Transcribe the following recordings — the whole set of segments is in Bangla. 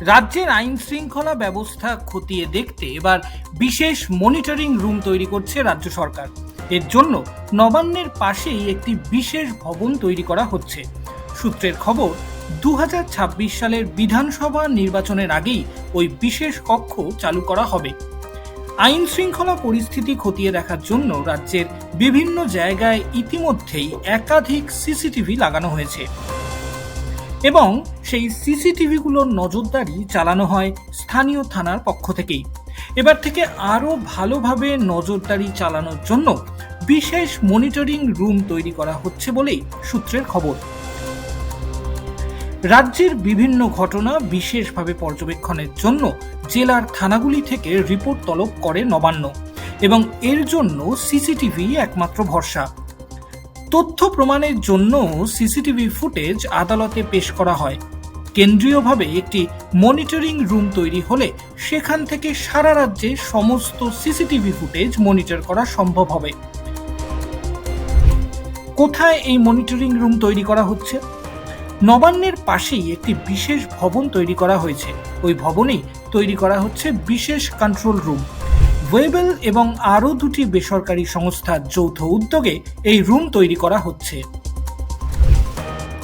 রাজ্যের আইন শৃঙ্খলা ব্যবস্থা খতিয়ে দেখতে এবার বিশেষ মনিটরিং রুম তৈরি করছে রাজ্য সরকার। এর জন্য নবান্নের পাশেই একটি বিশেষ ভবন তৈরি করা হচ্ছে। সূত্রের খবর দু হাজার ছাব্বিশ সালের বিধানসভা নির্বাচনের আগেই ওই বিশেষ কক্ষ চালু করা হবে। আইন শৃঙ্খলা পরিস্থিতি খতিয়ে দেখার জন্য রাজ্যের বিভিন্ন জায়গায় ইতিমধ্যেই একাধিক সিসিটিভি লাগানো হয়েছে। এবং সেই সিসিটিভিগুলোর নজরদারি চালানো হয় স্থানীয় থানার পক্ষ থেকেই। এবার থেকে আরও ভালোভাবে নজরদারি চালানোর জন্য বিশেষ মনিটরিং রুম তৈরি করা হচ্ছে বলেই সূত্রের খবর। রাজ্যের বিভিন্ন ঘটনা বিশেষভাবে পর্যবেক্ষণের জন্য জেলার থানাগুলি থেকে রিপোর্ট তলব করে নবান্ন এবং এর জন্য সিসিটিভি একমাত্র ভরসা। তথ্য প্রমাণের জন্য সিসিটিভি ফুটেজ আদালতে পেশ করা হয়। কেন্দ্রীয়ভাবে একটি মনিটরিং রুম তৈরি হলে সেখান থেকে সারা রাজ্যে সমস্ত সিসিটিভি ফুটেজ মনিটর করা সম্ভব হবে। কোথায় এই মনিটরিং রুম তৈরি করা হচ্ছে? নবান্নের পাশেই একটি বিশেষ ভবন তৈরি করা হয়েছে। ওই ভবনেই তৈরি করা হচ্ছে বিশেষ কন্ট্রোল রুম। ওয়েবেল এবং আরও দুটি বেসরকারি সংস্থার যৌথ উদ্যোগে এই রুম তৈরি করা হচ্ছে।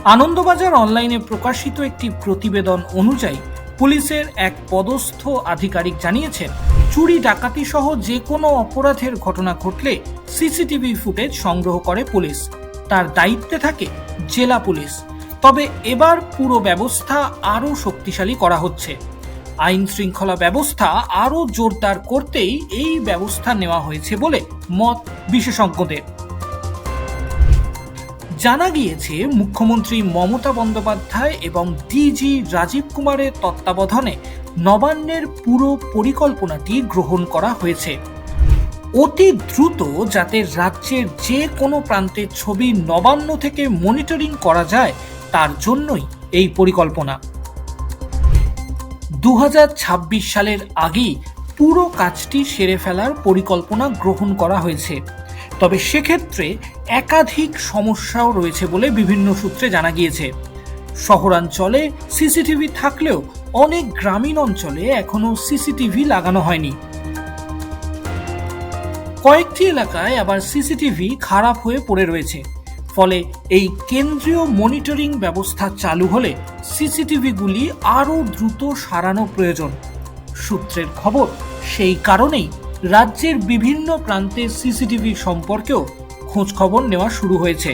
আনন্দবাজার অনলাইনে প্রকাশিত একটি প্রতিবেদন অনুযায়ী পুলিশের এক পদস্থ আধিকারিক জানিয়েছেন, চুরি, ডাকাতি সহ যে কোনো অপরাধের ঘটনা ঘটলে সিসিটিভি ফুটেজ সংগ্রহ করে পুলিশ। তার দায়িত্বে থাকে জেলা পুলিশ। তবে এবার পুরো ব্যবস্থা আরও শক্তিশালী করা হচ্ছে। আইন শৃঙ্খলা ব্যবস্থা আরও জোরদার করতেই এই ব্যবস্থা নেওয়া হয়েছে বলে মত বিশেষজ্ঞদের। জানা গিয়েছে, মুখ্যমন্ত্রী মমতা বন্দ্যোপাধ্যায় এবং ডিজি রাজীব কুমারের তত্ত্বাবধানে নবান্নের পুরো পরিকল্পনাটি গ্রহণ করা হয়েছে। অতি দ্রুত যাতে রাজ্যের যে কোনো প্রান্তের ছবি নবান্ন থেকে মনিটরিং করা যায়, তার জন্যই এই পরিকল্পনা। দু হাজার ছাব্বিশ সালের আগেই পুরো কাজটি সেরে ফেলার পরিকল্পনা গ্রহণ করা হয়েছে। তবে সেক্ষেত্রে একাধিক সমস্যাও রয়েছে বলে বিভিন্ন সূত্রে জানা গিয়েছে। শহরাঞ্চলে সিসিটিভি থাকলেও অনেক গ্রামীণ অঞ্চলে এখনও সিসিটিভি লাগানো হয়নি। কয়েকটি এলাকায় আবার সিসিটিভি খারাপ হয়ে পড়ে রয়েছে। ফলে এই কেন্দ্রীয় মনিটরিং ব্যবস্থা চালু হলে সিসিটিভিগুলি আরও দ্রুত সারানো প্রয়োজন। সূত্রের খবর, সেই কারণেই রাজ্যের বিভিন্ন প্রান্তে সিসিটিভি সম্পর্কেও খোঁজখবর নেওয়া শুরু হয়েছে।